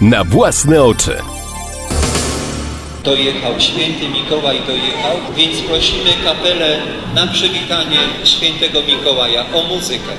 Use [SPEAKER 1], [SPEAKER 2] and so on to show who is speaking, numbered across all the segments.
[SPEAKER 1] na własne oczy.
[SPEAKER 2] Dojechał, święty Mikołaj dojechał, więc prosimy kapelę na przywitanie świętego Mikołaja o muzykę.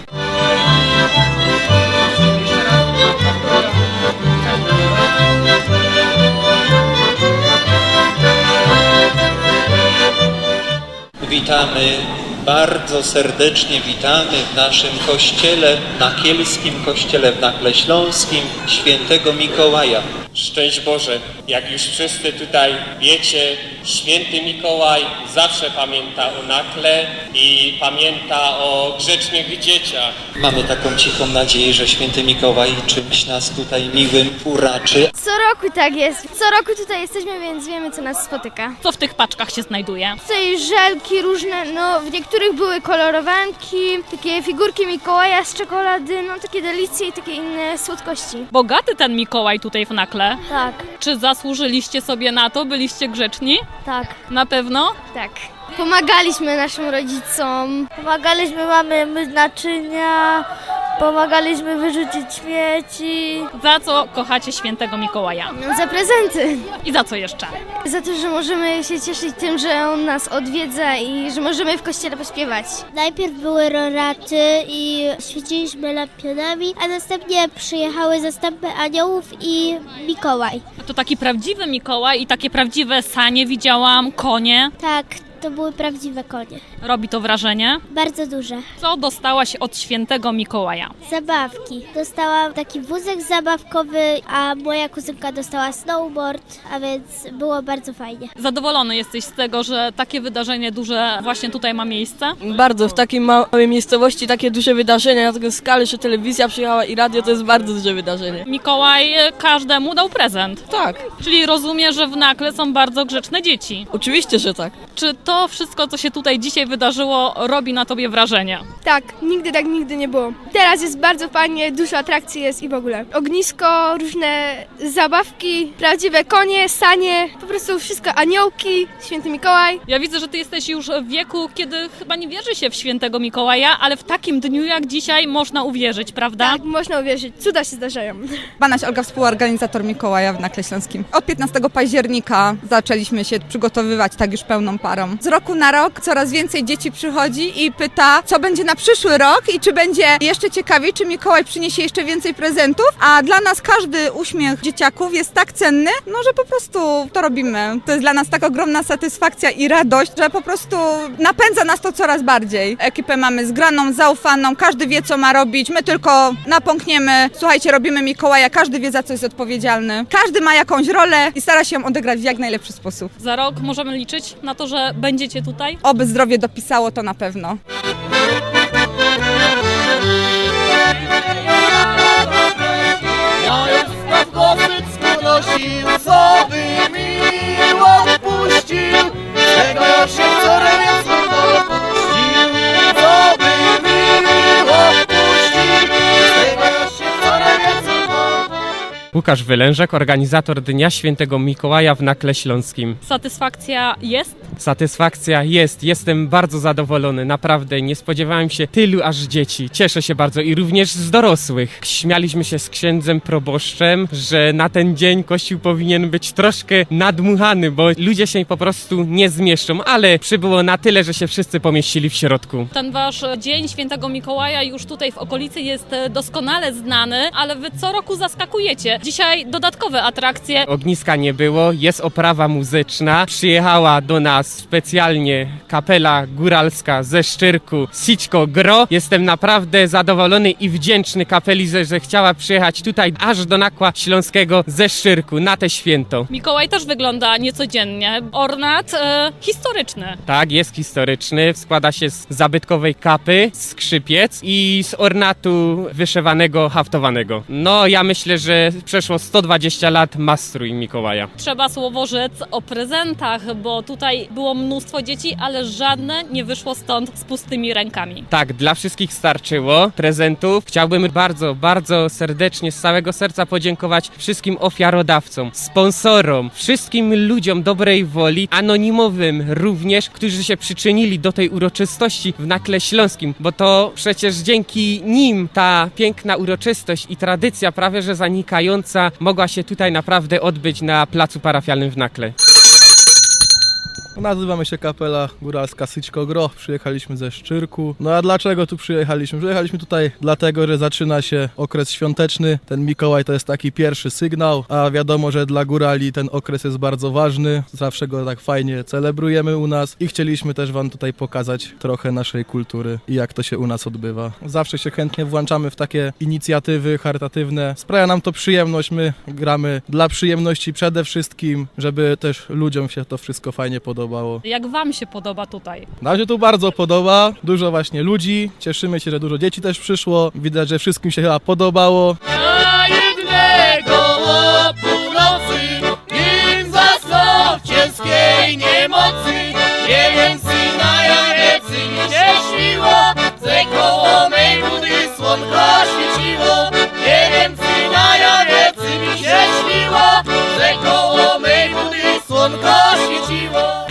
[SPEAKER 2] Witamy, bardzo serdecznie witamy w naszym kościele, nakielskim kościele w Nakle Śląskim, świętego Mikołaja.
[SPEAKER 3] Szczęść Boże, jak już wszyscy tutaj wiecie, święty Mikołaj zawsze pamięta o nakle i pamięta o grzecznych dzieciach.
[SPEAKER 2] Mamy taką cichą nadzieję, że święty Mikołaj czymś nas tutaj miłym uraczy.
[SPEAKER 4] Co roku tak jest. Co roku tutaj jesteśmy, więc wiemy, co nas spotyka.
[SPEAKER 5] Co w tych paczkach się znajduje?
[SPEAKER 4] Tutaj żelki różne, no w niektórych były kolorowanki, takie figurki Mikołaja z czekolady, no takie delicje i takie inne słodkości.
[SPEAKER 5] Bogaty ten Mikołaj tutaj w Nakle.
[SPEAKER 4] Tak,
[SPEAKER 5] Czy zasłużyliście sobie na to? Byliście grzeczni?
[SPEAKER 4] tak,
[SPEAKER 5] Na pewno?
[SPEAKER 4] tak. Pomagaliśmy naszym rodzicom.
[SPEAKER 6] Pomagaliśmy mamy myć naczynia, pomagaliśmy wyrzucić śmieci.
[SPEAKER 5] Za co kochacie świętego Mikołaja?
[SPEAKER 4] Za prezenty.
[SPEAKER 5] I za co jeszcze?
[SPEAKER 4] Za to, że możemy się cieszyć tym, że on nas odwiedza i że możemy w kościele pośpiewać.
[SPEAKER 6] Najpierw były roraty i świeciliśmy lampionami, a następnie przyjechały zastępy aniołów i Mikołaj.
[SPEAKER 5] To taki prawdziwy Mikołaj i takie prawdziwe sanie widziałam, konie.
[SPEAKER 6] Tak, to były prawdziwe konie.
[SPEAKER 5] Robi to wrażenie.
[SPEAKER 6] Bardzo duże.
[SPEAKER 5] Co dostałaś od świętego Mikołaja?
[SPEAKER 6] Zabawki. Dostałam taki wózek zabawkowy, a moja kuzynka dostała snowboard, a więc było bardzo fajnie.
[SPEAKER 5] Zadowolony jesteś z tego, że takie wydarzenie duże właśnie tutaj ma miejsce?
[SPEAKER 7] Bardzo, w takiej małej miejscowości takie duże wydarzenia na taką skalę, że telewizja przyjechała i radio, to jest bardzo duże wydarzenie.
[SPEAKER 5] Mikołaj e, każdemu dał prezent.
[SPEAKER 7] Tak,
[SPEAKER 5] Czyli rozumie, że w Nakle są bardzo grzeczne dzieci.
[SPEAKER 7] oczywiście, że tak.
[SPEAKER 5] Czy to wszystko, co się tutaj dzisiaj wydarzyło, robi na tobie wrażenie?
[SPEAKER 8] Tak, nigdy tak nigdy nie było. Teraz jest bardzo fajnie, dużo atrakcji jest i w ogóle. Ognisko, różne zabawki, prawdziwe konie, sanie, po prostu wszystko, aniołki, święty Mikołaj.
[SPEAKER 5] Ja widzę, że ty jesteś już w wieku, kiedy chyba nie wierzy się w świętego Mikołaja, ale w takim dniu jak dzisiaj można uwierzyć, prawda?
[SPEAKER 8] Tak, można uwierzyć, cuda się zdarzają.
[SPEAKER 9] Banaś Olga, współorganizator Mikołaja w Nakle Śląskim. Od 15 października zaczęliśmy się przygotowywać tak już pełną parą. Z roku na rok coraz więcej dzieci przychodzi i pyta, co będzie na przyszły rok i czy będzie jeszcze ciekawiej, czy Mikołaj przyniesie jeszcze więcej prezentów, a dla nas każdy uśmiech dzieciaków jest tak cenny, no że po prostu to robimy. To jest dla nas tak ogromna satysfakcja i radość, że po prostu napędza nas to coraz bardziej. Ekipę mamy zgraną, zaufaną, każdy wie, co ma robić, my tylko napąkniemy, słuchajcie, robimy Mikołaja, każdy wie, za co jest odpowiedzialny. Każdy ma jakąś rolę i stara się ją odegrać w jak najlepszy sposób.
[SPEAKER 5] Za rok możemy liczyć na to, że będziecie tutaj?
[SPEAKER 9] Oby zdrowie dopisało to na pewno.
[SPEAKER 10] Ja jestem gosycku nosił, co by mi odpuścił,
[SPEAKER 3] Łukasz Wylężek, organizator Dnia Świętego Mikołaja w Nakle Śląskim.
[SPEAKER 5] Satysfakcja jest?
[SPEAKER 3] Satysfakcja jest, jestem bardzo zadowolony, naprawdę nie spodziewałem się tylu aż dzieci. Cieszę się bardzo i również z dorosłych. Śmialiśmy się z księdzem proboszczem, że na ten dzień kościół powinien być troszkę nadmuchany, bo ludzie się po prostu nie zmieszczą, ale przybyło na tyle, że się wszyscy pomieścili w środku.
[SPEAKER 5] Ten wasz dzień świętego Mikołaja już tutaj w okolicy jest e, doskonale znany, ale wy co roku zaskakujecie. Dzisiaj dodatkowe atrakcje.
[SPEAKER 3] Ogniska nie było, jest oprawa muzyczna. Przyjechała do nas specjalnie kapela góralska ze Szczyrku, Sićko Gro. Jestem naprawdę zadowolony i wdzięczny kapeli, że, że chciała przyjechać tutaj aż do Nakła Śląskiego ze Szczyrku na te święto.
[SPEAKER 5] Mikołaj też wygląda niecodziennie. Ornat e, historyczny.
[SPEAKER 3] Tak, jest historyczny, składa się z zabytkowej kapy, skrzypiec i z ornatu wyszewanego, haftowanego. No, ja myślę, że przeszło 120 lat ma strój Mikołaja.
[SPEAKER 5] Trzeba słowo rzec o prezentach, bo tutaj było mnóstwo dzieci, ale żadne nie wyszło stąd z pustymi rękami.
[SPEAKER 3] Tak, dla wszystkich starczyło prezentów. Chciałbym bardzo, bardzo serdecznie, z całego serca podziękować wszystkim ofiarodawcom, sponsorom, wszystkim ludziom dobrej woli, anonimowym również, którzy się przyczynili do tej uroczystości w Nakle Śląskim, bo to przecież dzięki nim ta piękna uroczystość i tradycja prawie że zanikająca wzruszająca mogła się tutaj naprawdę odbyć na placu parafialnym w Nakle.
[SPEAKER 1] Nazywamy się kapela góralska Syćko Gro, przyjechaliśmy ze Szczyrku. No a dlaczego tu przyjechaliśmy? Przyjechaliśmy tutaj dlatego, że zaczyna się okres świąteczny. Ten Mikołaj to jest taki pierwszy sygnał, a wiadomo, że dla górali ten okres jest bardzo ważny. Zawsze go tak fajnie celebrujemy u nas i chcieliśmy też wam tutaj pokazać trochę naszej kultury i jak to się u nas odbywa. Zawsze się chętnie włączamy w takie inicjatywy charytatywne. Sprawia nam to przyjemność, my gramy dla przyjemności przede wszystkim, żeby też ludziom się to wszystko fajnie podobało.
[SPEAKER 5] Jak Wam się podoba tutaj?
[SPEAKER 1] Nam się tu bardzo podoba, dużo właśnie ludzi, cieszymy się, że dużo dzieci też przyszło, widać, że wszystkim się chyba podobało.
[SPEAKER 10] Na jednego o północy Nim zasnął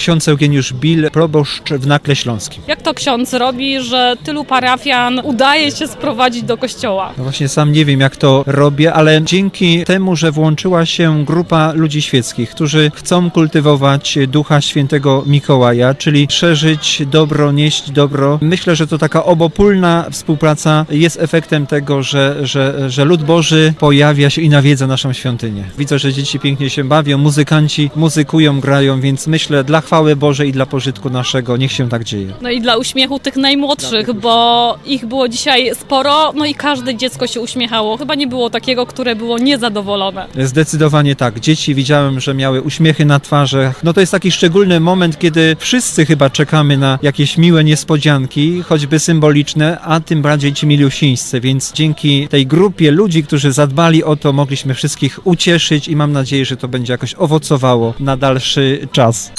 [SPEAKER 11] Ksiądz Eugeniusz Bil, proboszcz w Nakle Śląskim.
[SPEAKER 5] Jak to ksiądz robi, że tylu parafian udaje się sprowadzić do kościoła?
[SPEAKER 11] No właśnie sam nie wiem jak to robię, ale dzięki temu, że włączyła się grupa ludzi świeckich, którzy chcą kultywować ducha świętego Mikołaja, czyli szerzyć dobro, nieść dobro, myślę, że to taka obopólna współpraca jest efektem tego, że, że, że lud Boży pojawia się i nawiedza naszą świątynię. Widzę, że dzieci pięknie się bawią, muzykanci muzykują, grają, więc myślę dla chwały Bożej i dla pożytku naszego niech się tak dzieje.
[SPEAKER 5] No i dla uśmiechu tych najmłodszych, bo ich było dzisiaj sporo, no i każde dziecko się uśmiechało. Chyba nie było takiego, które było niezadowolone.
[SPEAKER 11] Zdecydowanie tak. Dzieci widziałem, że miały uśmiechy na twarzach. No to jest taki szczególny moment, kiedy wszyscy chyba czekamy na jakieś miłe niespodzianki, choćby symboliczne, a tym bardziej ci milusińscy. Więc dzięki tej grupie ludzi, którzy zadbali o to, mogliśmy wszystkich ucieszyć i mam nadzieję, że to będzie jakoś owocowało na dalszy czas.